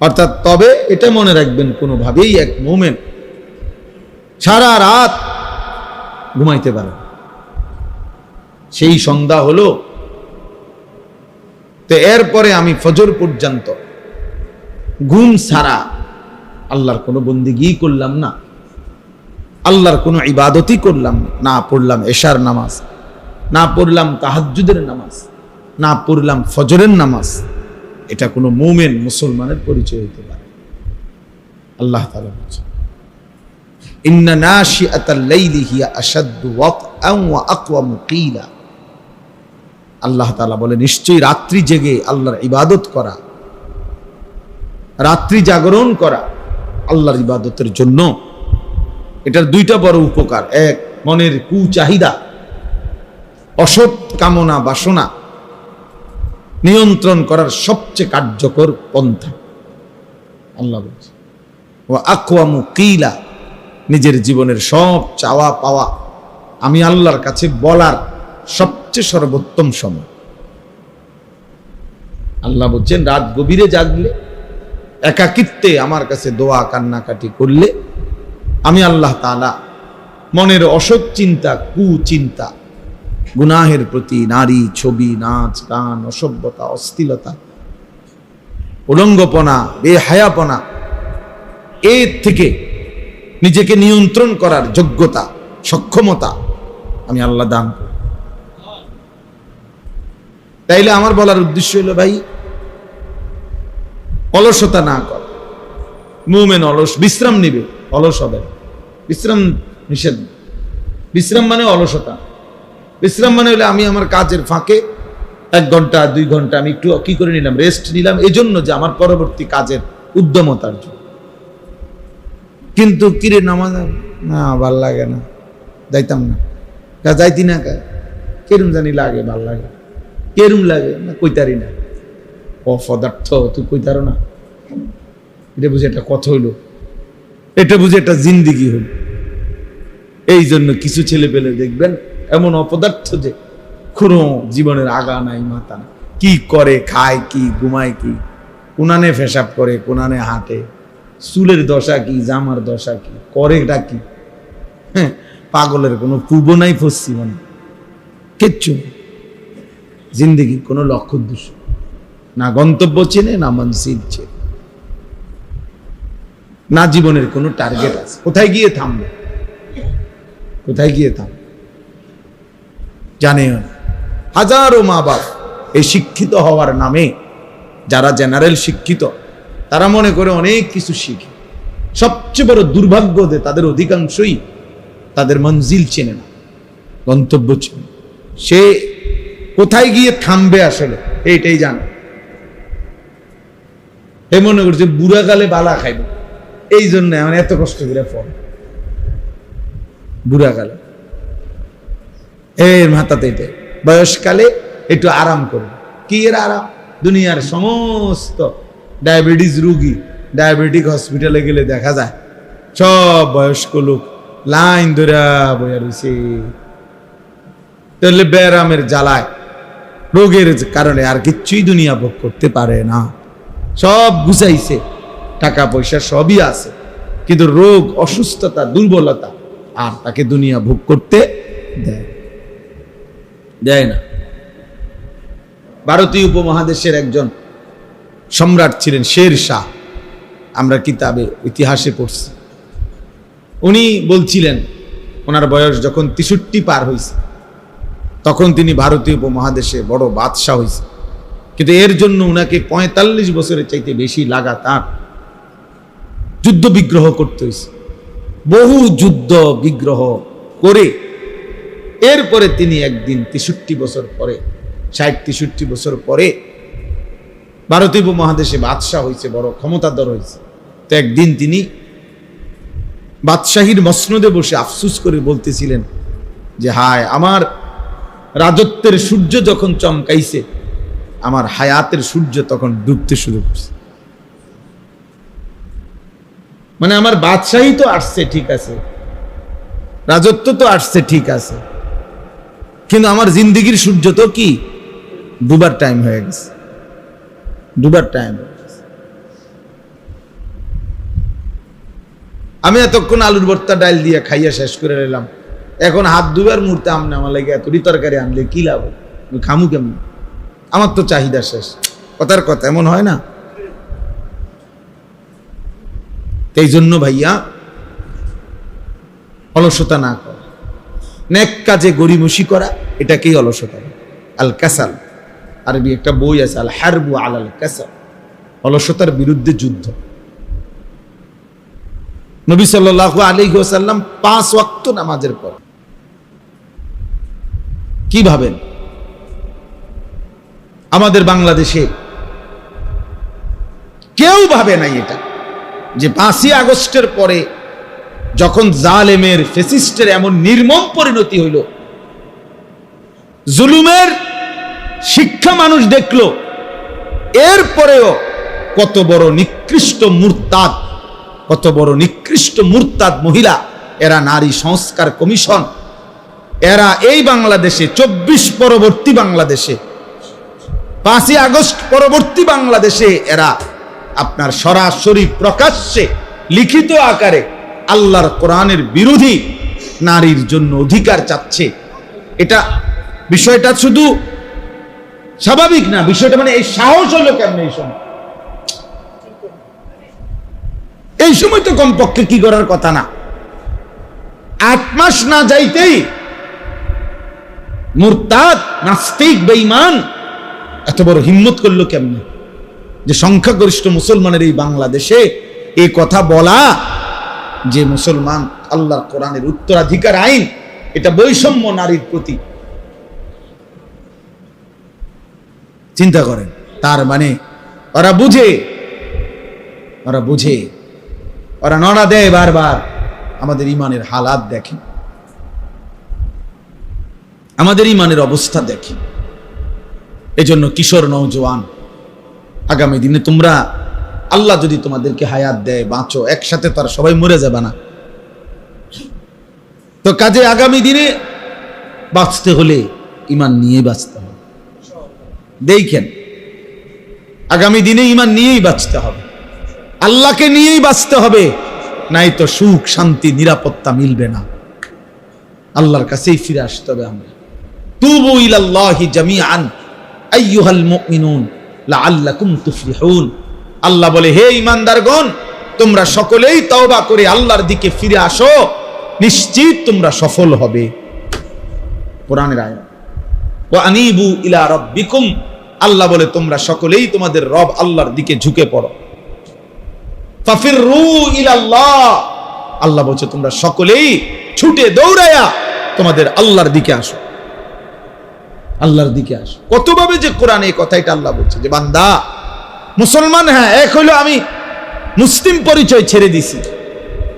অর্থাৎ তবে এটা মনে রাখবেন কোনোভাবেই এক মোমেন্ট সারা রাত ঘুমাইতে পারে সেই সন্ধ্যা হলো। তো এরপরে আমি ফজর পর্যন্ত ঘুম ছাড়া আল্লাহর কোনো বন্দিগি করলাম না, আল্লাহর কোনো ইবাদতই করলাম না। পড়লাম এশার নামাজ, না পড়লাম তাহাজ্জুদের নামাজ, না পড়লাম ফজরের নামাজ। এটা কোনো মোমেন মুসলমানের পরিচয় হতে পারে। আল্লাহ তাআলা বলছেন, ইন্না নাশিআতাল লাইলি হিয়া ওয়া আকওয়ামু কিলা আল্লাহ তাআলা বলে নিশ্চয়ই রাত্রি জেগে আল্লাহর ইবাদত করা, রাত্রি জাগরণ করা আল্লাহর ইবাদতের জন্য এটার দুইটা বড় উপকার। এক, মনের কুচাহিদা, অসৎ কামনা বাসনা নিয়ন্ত্রণ করার সবচেয়ে কার্যকর পন্থা। আল্লাহ বলছে ও আকওয়ামু কিলা নিজের জীবনের সব চাওয়া পাওয়া আমি আল্লাহর কাছে বলার সবচেয়ে সর্বোত্তম সময়। আল্লাহ বলছেন, রাত গভীরে জাগলে, একাকিত্বে আমার কাছে দোয়া কান্নাকাটি করলে, আমি আল্লাহ তাআলা মনের অসৎ চিন্তা, কুচিন্তা গুনাহের প্রতি নারী, ছবি, নাচ, গান, অসভ্যতা, অস্থিলতা, উলঙ্গপনা, বেহায়াপনা, এর থেকে নিজেকে নিয়ন্ত্রণ করার যোগ্যতা, সক্ষমতা আমি আল্লাহ দান তাইলে আমার বলার উদ্দেশ্য হলো ভাই, অলসতা না কর। মুমেন অলস, বিশ্রাম নিবে, অলস হবে বিশ্রাম নিষেধ বিশ্রাম মানে অলসতা। বিশ্রাম মানে হলে আমি আমার কাজের ফাঁকে এক ঘণ্টা, দুই ঘণ্টা আমি একটু কি করে নিলাম? রেস্ট নিলাম। এই জন্য যে আমার পরবর্তী কাজের উদ্যমতার জন্য। কিন্তু কিরে নামাজ? না, ভালো লাগে না। যাইতাম না। কা যাইতি না কা? কেরম জানি লাগে, ভালো লাগে। কেরম লাগে? না, কইতারি না। অপদার্থ তুই কইতারো না। এটা বুঝে একটা কথা হইল। এটা বুঝে একটা জিন্দিগি হইল। এই জন্য কিছু ছেলে পেলে দেখবেন এমন অপদার্থ যে কোনো জীবনের আগা নাই, মাথা নাই। কি করে, খায় কি, ঘুমায় কি, কোনানে ফেসাব করে, কোনানে হাঁটে, চুলের দশা কি, জামার দশা কি, করেটা কি? হ্যাঁ পাগলের কোনো পূর্ব নাই পশ্চিম নাই। কিচ্ছু। জিন্দিগি কোনো লক্ষ্য উদ্দেশ্য না গন্তব্য চেনে, না মনসিল চেনে। না জীবনের কোনো টার্গেট আছে। কোথায় গিয়ে থামবে? কোথায় গিয়ে থামবে? জানে না। হাজারো মা বাপ এই শিক্ষিত হওয়ার নামে যারা জেনারেল শিক্ষিত, তারা মনে করে অনেক কিছু শিখে। সবচেয়ে বড় দুর্ভাগ্য যে তাদের অধিকাংশই তাদের মঞ্জিল চেনে না, গন্তব্য চেনে সে কোথায় গিয়ে থামবে আসলে, এইটাই জানে। এ মনে করছে বুড়া গালে বালা খাইব। এই জন্য এত কষ্ট করে ফল বুড়া গালে। এর মাথাতে এটা। বয়সকালে একটু আরাম করবে। কি এর আরাম? দুনিয়ার সমস্ত ডায়াবেটিস রুগী ডায়াবেটিক হসপিটালে গেলে দেখা যায়, সব বয়স্ক লোক লাইন ধরে বইয়া রয়েছে তাহলে ব্যারামের জ্বালায় রোগের কারণে আর কিচ্ছুই দুনিয়া ভোগ করতে পারে না। সব বুঝাইছে টাকা পয়সা সবই আছে। কিন্তু রোগ, অসুস্থতা, দুর্বলতা আর তাকে দুনিয়া ভোগ করতে দেয় দেয় না। ভারতীয় উপমহাদেশের একজন সম্রাট ছিলেন শের শাহ। আমরা কিতাবে, ইতিহাসে পড়ছি। উনি বলছিলেন, ওনার বয়স যখন তেষট্টি পার হয়েছে তখন তিনি ভারতীয় উপমহাদেশে বড় বাদশাহ হয়েছে কিন্তু এর জন্য উনাকে পঁয়তাল্লিশ বছরের চাইতে বেশি লাগাতার যুদ্ধ বিগ্রহ করতে হয়েছে বহু যুদ্ধ বিগ্রহ করে এরপরে তিনি একদিন তেষট্টি বছর পরে, ষাট, তেষট্টি বছর পরে ভারতীয় উপমহাদেশে বাদশাহ হয়েছে, বড় ক্ষমতাধর হয়েছে। তো একদিন তিনি বাদশাহীর মসনদে বসে আফসুস করে বলতেছিলেন যে, হায়, আমার রাজত্বের সূর্য যখন চমকাইছে, আমার হায়াতের সূর্য তখন ডুবতে শুরু করছে। মানে আমার বাদশাহী তো আসছে, ঠিক আছে। রাজত্ব তো আসছে, ঠিক আছে। কিন্তু আমার জিন্দিগির সূর্য তো কি? ডুবার টাইম হয়ে গেছে। ডুবার টাইম আমি এতক্ষণ আলুর ভর্তা ডাল দিয়ে খাইয়া শেষ করে নিলাম এখন হাত দুবার মুহূর্তে আমনে আমার লাগে এতটি তরকারি আনলে কি লাভ খামু কেমন? আমার তো চাহিদা শেষ। কথার কথা এমন হয় না? এই জন্য ভাইয়া অলসতা না করা। নেক কাজে গরিমসি করা, এটাকেই অলসতা। আল কাসাল, আরবি একটা বই আছে, আল হারবু আলাল কাসাল। অলসতার বিরুদ্ধে যুদ্ধ। নবী সাল্লাল্লাহু আলাইহি ওয়াসাল্লাম পাঁচ ওয়াক্ত নামাজের পর, কি ভাবেন? আমাদের বাংলাদেশে কেউ ভাবে নাই এটা, যে পাঁচই আগস্টের পরে যখন জালেমের ফেসিস্টের এমন নির্মম পরিণতি হইল, জুলুমের শিক্ষা মানুষ দেখল, এরপরেও কত বড় নিকৃষ্ট মুরতাদ, কত বড় নিকৃষ্ট মুরতাদ মহিলা, এরা নারী সংস্কার কমিশন, এরা এই বাংলাদেশে, চব্বিশ পরবর্তী বাংলাদেশে, পাঁচই আগস্ট পরবর্তী বাংলাদেশে এরা আপনার সরাসরি প্রকাশ্যে, লিখিত আকারে আল্লাহর কোরআনের বিরোধী নারীর জন্য অধিকার চাচ্ছে। এটা বিষয়টা শুধু স্বাভাবিক না, বিষয়টা মানে এই সাহস হলো কেমন এই সময়? এই সময় তো কমপক্ষে কি করার কথা না। আট মাস না যাইতেই মুরতাদ, নাস্তিক, বেঈমান এত বড় হিম্মত করল কেমনে? যে সংখ্যাগরিষ্ঠ মুসলমানের এই বাংলাদেশে এই কথা বলা যে মুসলমান আল্লাহর কোরআনের উত্তরাধিকার আইন, এটা বৈষম্য নারীর প্রতি। চিন্তা করেন, তার মানে ওরা বুঝে ওরা বুঝে, ওরা নড়া দেয় বারবার, আমাদের ইমানের হালাত দেখে। আমাদের ইমানের অবস্থা দেখে। এজন্য কিশোর নৌজওয়ান আগামী দিনে তোমরা আল্লাহ যদি তোমাদেরকে হায়াত দেয়, বাঁচো, একসাথে তারা সবাই মরে যাবে না। তো কাজে আগামী দিনে বাঁচতে হলে ইমান নিয়ে বাঁচতে হবে। দেখেন, আগামী দিনে ইমান নিয়েই বাঁচতে হবে। আল্লাহকে নিয়েই বাঁচতে হবে নাই তো সুখ, শান্তি, নিরাপত্তা মিলবে না। আল্লাহর কাছেই ফিরে আসতে হবে আমরা। তুবু ইলাল্লাহি জামিআন, আইয়ুহাল মুমিনুন, লাআল্লাকুম তুফলিহুন। আল্লাহ বলে, হে ইমানদারগণ, তোমরা সকলেই তওবা করে আল্লাহর দিকে ফিরে আসো। নিশ্চিত তোমরা সফল হবে। কোরআনের ওয়া আনিবু ইলা রাব্বিকুম আল্লাহ বলে, তোমরা সকলেই তোমাদের রব আল্লাহর দিকে ঝুঁকে পড়ো। ইলাল্লাহ আল্লাহ বলছে, তোমরা সকলেই ছুটে দৌড়ায়া তোমাদের আল্লাহর দিকে আসো। আল্লাহর দিকে আসো। কতভাবে যে কোরআন এই কথাটা আল্লাহ বলছে যে, বান্দা মুসলমান হ্যাঁ এক হলো আমি মুসলিম পরিচয় ছেড়ে দিছি।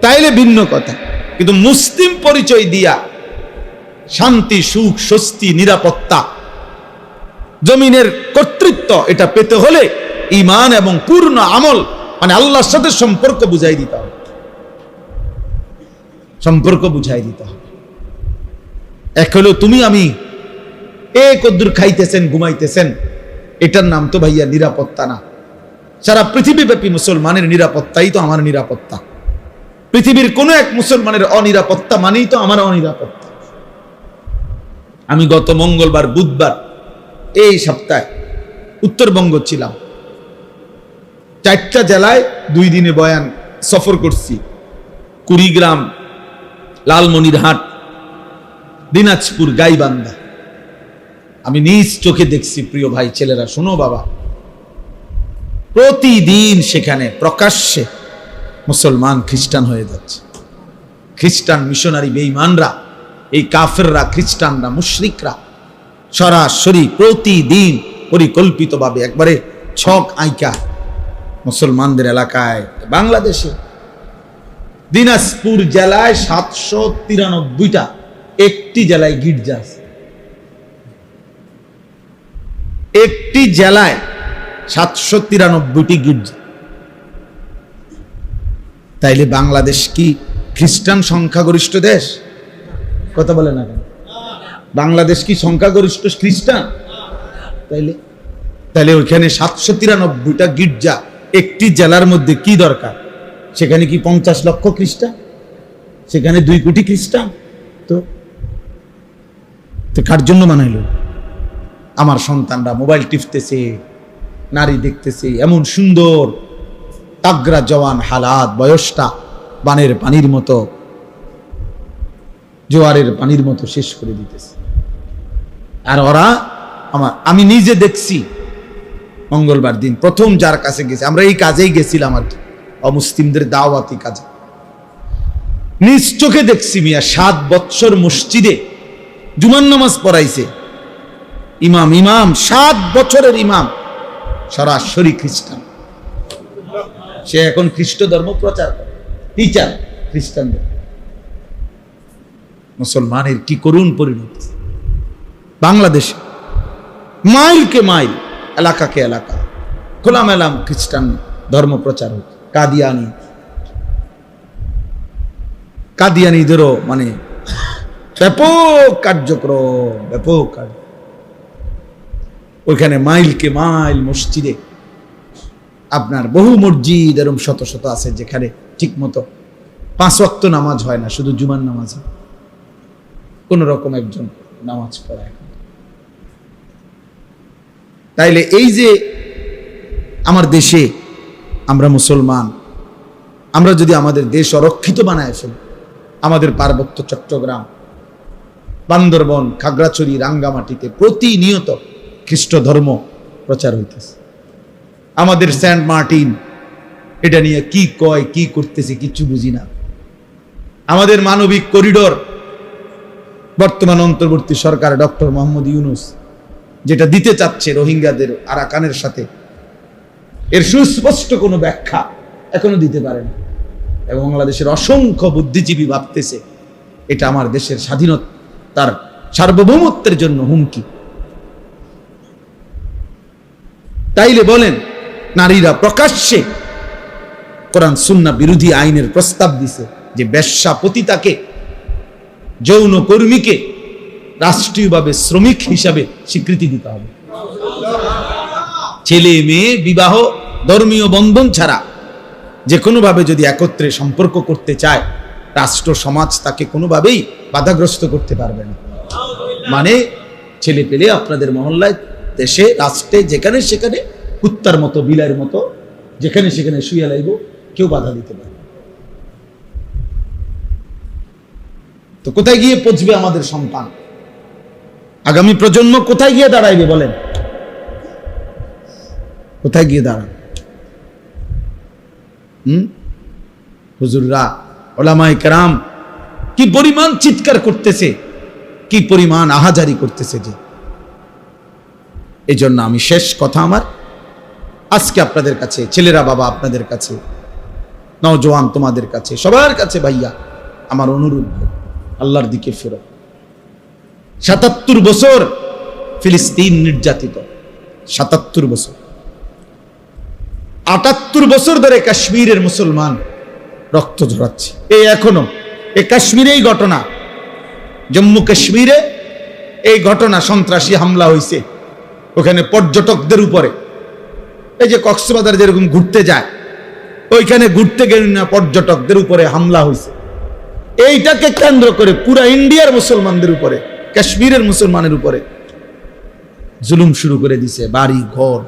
তাইলে ভিন্ন কথা। কিন্তু মুসলিম পরিচয় দিয়া শান্তি, সুখ, স্বস্তি, নিরাপত্তা, জমিনের কর্তৃত্ব এটা পেতে হলে ইমান এবং পূর্ণ আমল মানে আল্লাহর সাথে সম্পর্ক বুঝাই দিতে হবে। সম্পর্ক বুঝাই দিতে হবে। এক হলো তুমি আমি এ কদ্দুর খাইতেছেন, ঘুমাইতেছেন, এটার নাম তো ভাইয়া নিরাপত্তা না। সারা পৃথিবীব্যাপী মুসলমানের নিরাপত্তাই তো আমার নিরাপত্তা। পৃথিবীর কোনো এক মুসলমানের অনিরাপত্তা মানেই তো আমার অনিরাপত্তা। আমি গত মঙ্গলবার, বুধবার এই সপ্তাহে উত্তরবঙ্গ ছিলাম। চারটা জেলায় দুই দিনে বয়ান সফর করছি। কুড়িগ্রাম, লালমনিরহাট, দিনাজপুর, গাইবান্ধা। আমি নিজ চোখে দেখছি, প্রিয় ভাই, ছেলেরা, শোনো বাবা প্রতিদিন সেখানে প্রকাশ্যে মুসলমান খ্রিস্টান হয়ে যাচ্ছে। খ্রিস্টান মিশনারি বেঈমানরা, এই কাফেররা, খ্রিস্টানরা, মুশরিকরা সরাসরি প্রতিদিন পরিকল্পিতভাবে একবারে ছক আইকা মুসলমানদের এলাকায়, বাংলাদেশে। দিনাজপুর জেলায় সাতশো তিরানব্বইটা, একটি জেলায় গির্জা আছে। একটি জেলায় সাতশো তিরানব্বইটি গির্জা। তাইলে বাংলাদেশ কি খ্রিস্টান সংখ্যাগরিষ্ঠ দেশ? কথা বলে না কেন বাংলাদেশ কি সংখ্যাগরিষ্ঠ খ্রিস্টান? তাইলে তাইলে ওইখানে সাতশো তিরানব্বইটা গির্জা একটি জেলার মধ্যে কি দরকার? সেখানে কি পঞ্চাশ লক্ষ খ্রিস্টান? সেখানে দুই কোটি খ্রিস্টান? তো তো কার জন্য বানাইলো? আমার সন্তানরা মোবাইল টিপতেছে। নারী দেখতেছি, এমন সুন্দর তাগরা জওয়ান হালাত, বয়সটা বানের পানির মতো, জোয়ারের পানির মতো শেষ করে দিতেছে। আর ওরা আমার, আমি নিজে দেখছি, মঙ্গলবার দিন প্রথম যার কাছে গেছি, আমরা এই কাজেই গেছিলাম আর কি, অমুসলিমদের দাওয়াতি কাজে। নিজ চোখে দেখছি মিয়া, সাত বৎসর মসজিদে জুমান নামাজ পড়াইছে। ইমাম ইমাম, সাত বছরের ইমাম। সরাসরি খ্রিস্টান। সে এখন খ্রিস্ট ধর্ম প্রচার করে। টিচার খ্রিস্টানদের মুসলমানের কি করুণ পরিণতি? বাংলাদেশে মাইলকে মাইল, এলাকাকে এলাকা, খোলামেলাম খ্রিস্টান ধর্ম প্রচার হচ্ছে। কাদিয়ানি। কাদিয়ানিদেরও মানে ব্যাপক কার্যক্রম, ব্যাপক কার্য ওইখানে মাইলকে মাইল মসজিদে। আপনার বহু মসজিদ এরম শত শত আছে যেখানে ঠিক মতো পাঁচ ওয়াক্ত নামাজ হয় না, শুধু জুমার নামাজ হয়। কোন রকম একজন নামাজ পড়ায় তাইলে এই যে আমার দেশে আমরা মুসলমান, আমরা যদি আমাদের দেশ অরক্ষিত বানায় ফেলি, আমাদের পার্বত্য চট্টগ্রাম, বান্দরবন, খাগড়াছড়ি, রাঙ্গামাটিতে প্রতিনিয়ত খ্রিস্ট ধর্ম প্রচার হইতেছে। আমাদের সেন্ট মার্টিন, এটা নিয়ে কি কয়, কি করতেছে কিচ্ছু বুঝি না। আমাদের মানবিক করিডোর, বর্তমান অন্তর্বর্তী সরকার ডক্টর মোহাম্মদ ইউনুস, যেটা দিতে চাচ্ছে রোহিঙ্গাদের আরাকানের সাথে, এর সুস্পষ্ট কোনো ব্যাখ্যা এখনও দিতে পারে না। এবং বাংলাদেশের অসংখ্য বুদ্ধিজীবী ভাবতেছে, এটা আমার দেশের স্বাধীনতা তার সার্বভৌমত্বের জন্য হুমকি। তাইলে বলেন, নারীরা প্রকাশ্যে কোরআন সুন্না বিরোধী আইনের প্রস্তাব দিছে যে বেশ্যা পতিতাকে, যৌন কর্মীকে রাষ্ট্রীয়ভাবে শ্রমিক হিসাবে স্বীকৃতি দিতে হবে। ছেলে, মেয়ে, বিবাহ, ধর্মীয় বন্ধন ছাড়া যে কোনোভাবে যদি একত্রে সম্পর্ক করতে চায়, রাষ্ট্র, সমাজ তাকে কোনোভাবেই বাধাগ্রস্ত করতে পারবে না। মানে ছেলে পেলে আপনাদের মহল্লায় দেশে রাষ্ট্রে যেখানে সেখানে কুত্তার মতো, বিলাইয়ের মতো, যেখানে সেখানে শুয়ে লাইব, কেউ বাধা দিতে পারে তো কোথায় গিয়ে পৌঁছবে আমাদের সন্তান? আগামী প্রজন্ম কোথায় গিয়ে দাঁড়াইবে বলেন? কোথায় গিয়ে দাঁড়ান হুম? হুজুররা ওলামাই কেরাম, কি পরিমাণ চিৎকার করতেছে, কি পরিমাণ আহাজারি করতেছে যে। এই জন্য আমি শেষ কথা আমার। আজকে আপনাদের কাছে, ছেলেরা বাবা আপনাদের কাছে, নওজোয়ান তোমাদের কাছে, সবার কাছে ভাইয়া, আমার অনুরোধ, আল্লাহর দিকে ফেরো সাতাত্তর বছর ফিলিস্তিন নির্যাতিত। সাতাত্তর বছর। আটাত্তর বছর ধরে কাশ্মীরের মুসলমান রক্ত ঝরাচ্ছে। এই এখনও, এ কাশ্মীরেই ঘটনা। জম্মু কাশ্মীরে এই ঘটনা সন্ত্রাসী হামলা হয়েছে ওখানে পর্যটকদের উপরে। এই যে কক্সবাজার যেরকম ঘুরতে যায়, ওইখানে ঘুরতে গেলেন না পর্যটকদের উপরে হামলা হয়েছে। এইটাকে কেন্দ্র করে পুরা ইন্ডিয়ার মুসলমানদের উপরে, কাশ্মীরের মুসলমানের উপরে জুলুম শুরু করে দিছে, বাড়ি, ঘর,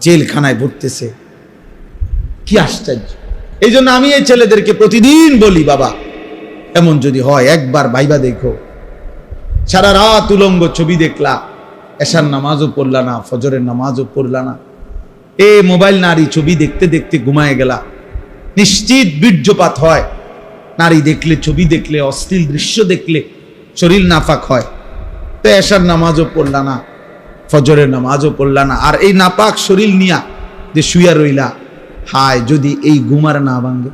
জেলখানায় ভরতেছে কি আশ্চর্য। এই জন্য আমি এই ছেলেদেরকে প্রতিদিন বলি, বাবা, এমন যদি হয়, একবার ভাইবা দেখো। সারা রাত উলঙ্গ ছবি দেখলা। এশার নামাজও পড়লা না, ফজরের নামাজও পড়লা না। এ মোবাইল নারী ছবি দেখতে দেখতে ঘুমায় গেলা। নিশ্চিত বীর্যপাত হয়। নারী দেখলে, ছবি দেখলে, অশ্লীল দৃশ্য দেখলে শরীর নাফাক হয়। তো এশার নামাজও পড়লা না, ফজরের নামাজও পড়লা না। আর এই নাপাক শরীর নিয়া যে শুয়া রইলা, হায়, যদি এই ঘুমার না ভাঙে।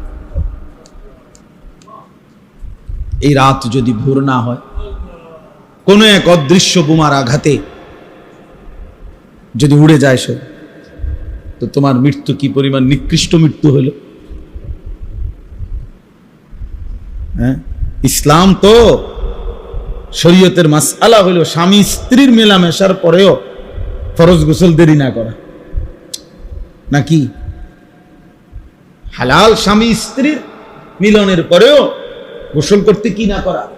এই রাত যদি ভোর না হয়, কোনো এক অদৃশ্য বোমার আঘাতে যদি উড়ে যায় সে, তো তোমার মৃত্যু কি পরিমাণ নিকৃষ্ট মৃত্যু হলো? হ্যাঁ? ইসলাম তো শরীয়তের মাসালা হলো স্বামী স্ত্রীর মেলামেশার পরেও ফরজ গোসল দেরি না করা। নাকি? হালাল স্বামী স্ত্রীর মিলনের পরেও গোসল করতে কি না করা।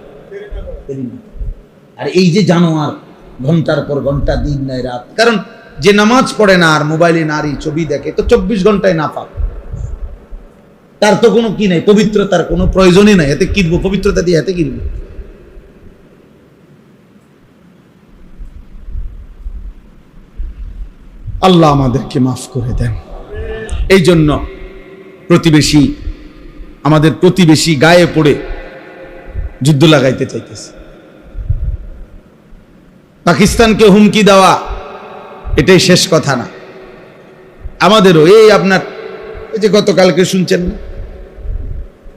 আর এই যে জানোয়ার, ঘণ্টার পর ঘণ্টা, দিন নাই, রাত। কারণ যে নামাজ পড়ে না আর মোবাইলে নারী ছবি দেখে, তো চব্বিশ ঘন্টায় না পাক তার তো কোনো কি নাই, পবিত্রতার কোনো প্রয়োজনই নাই, এতে কিনবো, পবিত্রতা দিয়ে হাতে কিনবো। আল্লাহ আমাদেরকে মাফ করে দেন। এই জন্য প্রতিবেশী, আমাদের প্রতিবেশী গায়ে পড়ে যুদ্ধ লাগাইতে চাইতেছে। পাকিস্তানকে হুমকি দেওয়া এটাই শেষ কথা না। আমাদেরও, এই আপনার, এই যে গতকালকে শুনছেন না?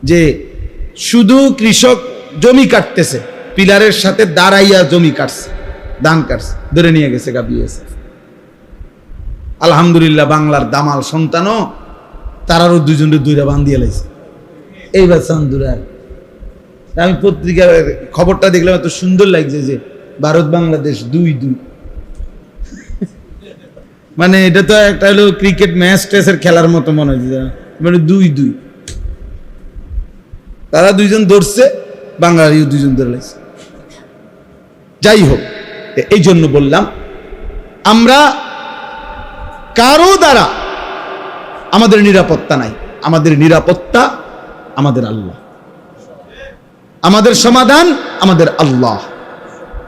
যে শুধু কৃষক জমি কাটতেছে, পিলারের সাথে দাঁড়াইয়া জমি কাটছে, ধান কাটছে, ধরে নিয়ে গেছে গা বিএসএফ। আলহামদুলিল্লাহ বাংলার দামাল সন্তানও তারারও দুজনের দুইটা বান্ধিয়ে লাইছে। এইবার চান্দুরার আমি পত্রিকার খবরটা দেখলাম, এত সুন্দর লাগছে যে ভারত বাংলাদেশ দুই দুই। মানে এটা তো একটা হলো ক্রিকেট ম্যাচ টেসের খেলার মতো মনে হচ্ছে মানে দুই দুই। তারা দুইজন ধরছে বাঙালিও দুইজন ধরে যাই হোক এই জন্য বললাম, আমরা কারও দ্বারা আমাদের নিরাপত্তা নাই। আমাদের নিরাপত্তা আমাদের আল্লাহ। আমাদের সমাধান আমাদের আল্লাহ।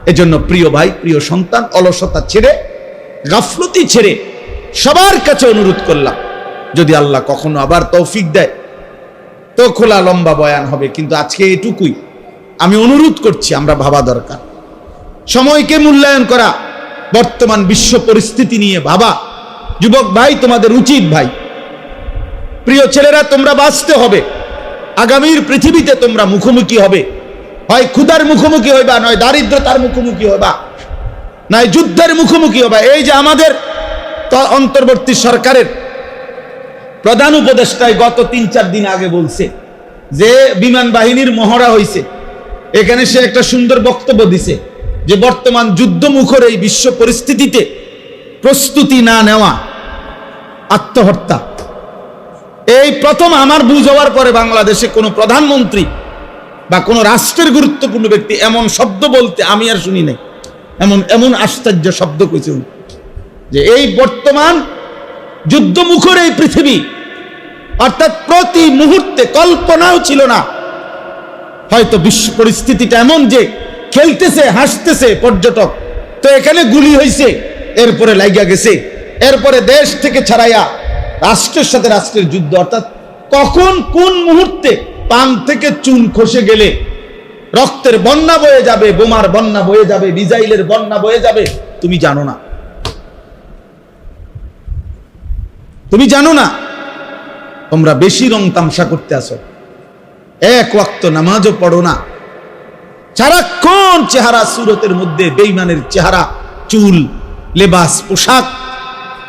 এজন্য প্রিয় ভাই, প্রিয় সন্তান, অলসতা ছেড়ে গাফলতি ছেড়ে সবার কাছে অনুরোধ করলাম, যদি আল্লাহ কখনো আবার তৌফিক দেয়, তো খোলা লম্বা বয়ান হবে, কিন্তু আজকে এটুকুই। আমি অনুরোধ করছি, আমরা ভাবা দরকার। সময়কে মূল্যায়ন করা, বর্তমান বিশ্ব পরিস্থিতি নিয়ে ভাবা। যুবক ভাই, তোমাদের উচিত ভাই। প্রিয় ছেলেরা, তোমরা বাঁচতে হবে। আগামীর পৃথিবীতে তোমরা মুখোমুখি হবে। হয় ক্ষুধার মুখোমুখি হইবা, নয় দারিদ্রতার মুখোমুখি হবা নয় যুদ্ধের মুখোমুখি হবা। এই যে আমাদের অন্তর্বর্তী সরকারের প্রধান উপদেষ্টায় গত তিন চার দিন আগে বলছে যে বিমান বাহিনীর মহড়া হইছে। এখানে সে একটা সুন্দর বক্তব্য দিছে যে বর্তমান যুদ্ধমুখর এই বিশ্ব পরিস্থিতিতে প্রস্তুতি না নেওয়া আত্মহত্যা। এই প্রথম আমার বুঝ হওয়ার পরে বাংলাদেশে কোনো প্রধানমন্ত্রী বা কোনো রাষ্ট্রের গুরুত্বপূর্ণ ব্যক্তি এমন শব্দ বলতে আমি আর শুনি নাই। এমন এমন আশ্চর্য শব্দ কইছে যে এই বর্তমান যুদ্ধমুখর এই পৃথিবী, অর্থাৎ প্রতি মুহূর্তে কল্পনাও ছিল না। হয়তো বিশ্ব পরিস্থিতিটা এমন যে খেলতেছে, হাসতেছে পর্যটক। তো এখানে গুলি হয়েছে এরপরে লাইগা গেছে। এরপরে দেশ থেকে ছাড়াইয়া রাষ্ট্রের সাথে রাষ্ট্রের যুদ্ধ, অর্থাৎ কখন কোন মুহূর্তে পান থেকে চুন খসে গেলে রক্তের বন্যা বয়ে যাবে, বোমার বন্যা বয়ে যাবে মিজাইলের বন্যা বয়ে যাবে। তুমি জানো না। তুমি জানো না। তোমরা বেশি রং তামসা করতে আসো। এক ওয়াক্ত নামাজও পড়ো না। সারাক্ষণ চেহারা সুরতের মধ্যে বেইমানের চেহারা, চুল, লেবাস, পোশাক,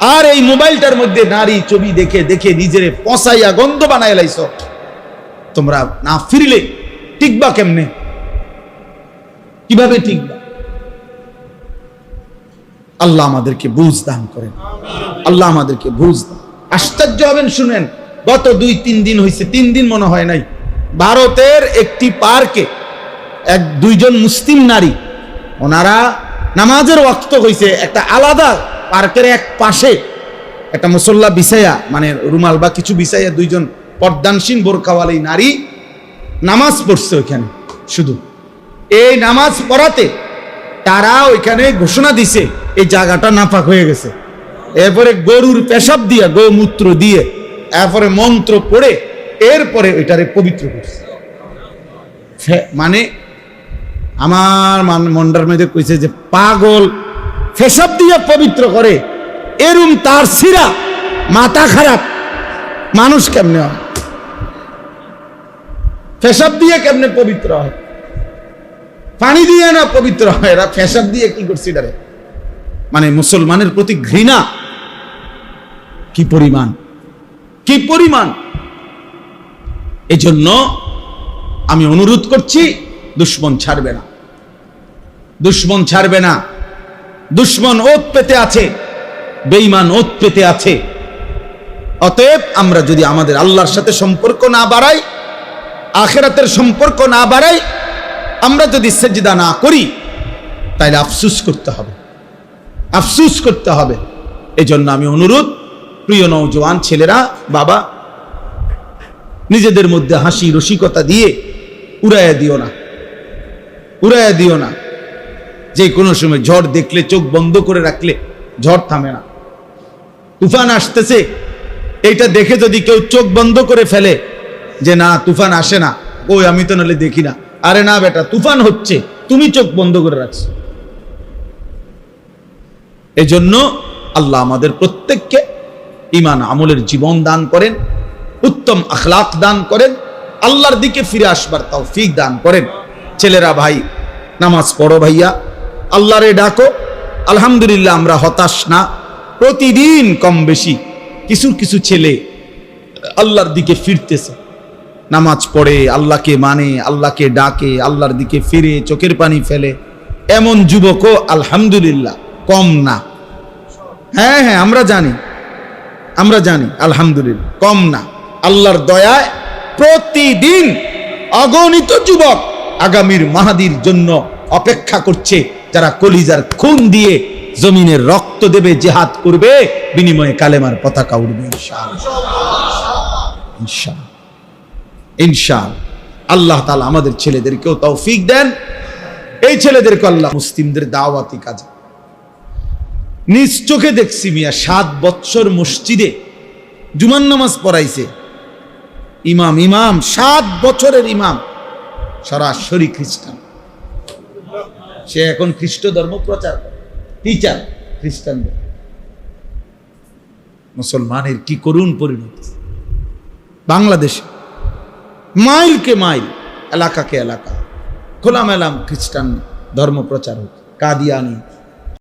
আর এই মোবাইলটার মধ্যে নারী ছবি দেখে দেখে নিজের পচাইয়া গন্ধ বানায় লাইছ। তোমরা না ফিরলে টিকবা কেমনে? কীভাবে টিকবা? আল্লাহ আমাদেরকে বুঝ দান করেন। আল্লাহ আমাদেরকে বুঝ দান। আশ্চর্য হবেন, শুনেন। গত দুই, তিন দিন হয়েছে তিন দিন মনে হয় নাই। ভারতের একটি পার্কে এক, দুইজন মুসলিম নারী, ওনারা নামাজের ওয়াক্ত হয়েছে একটা আলাদা পার্কের এক পাশে, একটা মুসল্লা বিছাইয়া মানে রুমাল বা কিছু বিছাইয়া দুইজন পর্দানসীন বোরকাওয়ালি নারী নামাজ পড়ছে ওইখানে, শুধু। এই নামাজ পড়াতে তারা ওইখানে ঘোষণা দিছে, এই জায়গাটা নাপাক হয়ে গেছে। এরপরে গরুর পেশাব দিয়ে, গোমূত্র দিয়ে, এরপরে মন্ত্র পড়ে, এরপরে ওইটারে পবিত্র করছে। মানে আমার মান- মন্ডার মধ্যে কইছে যে, পাগল ফেসব দিয়ে পবিত্র করে, এরম তার সিরা মাথা খারাপ, মানুষ কেমনে হয়? ফেসব দিয়ে কেমনে পবিত্র হয়? পানি দিয়ে না পবিত্র হয়। এরা ফেসব দিয়ে কি করছে এটারে? মানে মুসলমানের প্রতি ঘৃণা। কি পরিমাণ? কি পরিমাণ? এজন্য আমি অনুরোধ করছি, দুশ্মন ছাড়বে না। দুশ্মন ছাড়বে না। দুশ্মন ওত পেতে আছে, বেঈমান ওত পেতে আছে। অতএব আমরা যদি আমাদের আল্লাহর সাথে সম্পর্ক না বাড়াই, আখেরাতের সম্পর্ক না বাড়াই আমরা যদি সেজদা না করি তাহলে আফসুস করতে হবে। আফসুস করতে হবে। এজন্য আমি অনুরোধ, প্রিয় নৌজওয়ান ছেলেরা, বাবা, নিজেদের মধ্যে হাসি রসিকতা দিয়ে উড়াইয়া দিও না। উড়াইয়া দিও না। যে কোনো সময় ঝড় দেখলে, চোখ বন্ধ করে রাখলে ঝড় থামে না। তুফান আসতেছে, এইটা দেখে যদি কেউ চোখ বন্ধ করে ফেলে যে না, তুফান আসে না, ওই আমি তো নাহলে দেখি না। আরে না বেটা, তুফান হচ্ছে, তুমি চোখ বন্ধ করে রাখছো। এজন্য আল্লাহ আমাদের প্রত্যেককে ইমান আমলের জীবন দান করেন, উত্তম আখলাক দান করেন, আল্লাহর দিকে ফিরে আসবার তাও ফিক দান করেন। ছেলেরা ভাই, নামাজ পড়ো ভাইয়া, আল্লাহরে ডাকো, আলহামদুলিল্লাহ আমরা হতাশ না, প্রতিদিন কম বেশি কিছু কিছু ছেলে আল্লাহর দিকে ফিরতেছে। নামাজ পড়ে, আল্লাহকে মানে আল্লাহকে ডাকে, আল্লাহর দিকে ফিরে, চোখের পানি ফেলে। এমন যুবকও আলহামদুলিল্লাহ কম না। হ্যাঁ হ্যাঁ আমরা জানি। আমরা জানি, আলহামদুলিল্লাহ, কম না। আল্লাহর দয়ায় প্রতিদিন অগণিত যুবক আগামীর মাহাদির জন্য অপেক্ষা করছে, যারা কলিজার খুন দিয়ে জমিনের রক্ত দেবে, জেহাদ করবে, বিনিময়ে কালেমার পতাকা উঠবে ইনশাআল্লাহ। ইনশাআল্লাহ। আল্লাহ তাআলা আমাদের ছেলেদেরকেও তৌফিক দেন। এই ছেলেদেরকে আল্লাহ মুসলিমদের দাওয়াতি কাজে। নিজ চোখে দেখছি মিয়া, সাত বৎসর মসজিদে জুমান নামাজ পড়াইছে। ইমাম ইমাম, সাত বছরের ইমাম। সরাসরি খ্রিস্টান। সে এখন খ্রিস্ট ধর্ম প্রচার টিচার খ্রিস্টানদের মুসলমানের কি করুণ পরিণতি। বাংলাদেশে মাইলকে মাইল এলাকাকে এলাকা। খোলামেলাম খ্রিস্টান ধর্ম প্রচার হচ্ছে কাদিয়ানি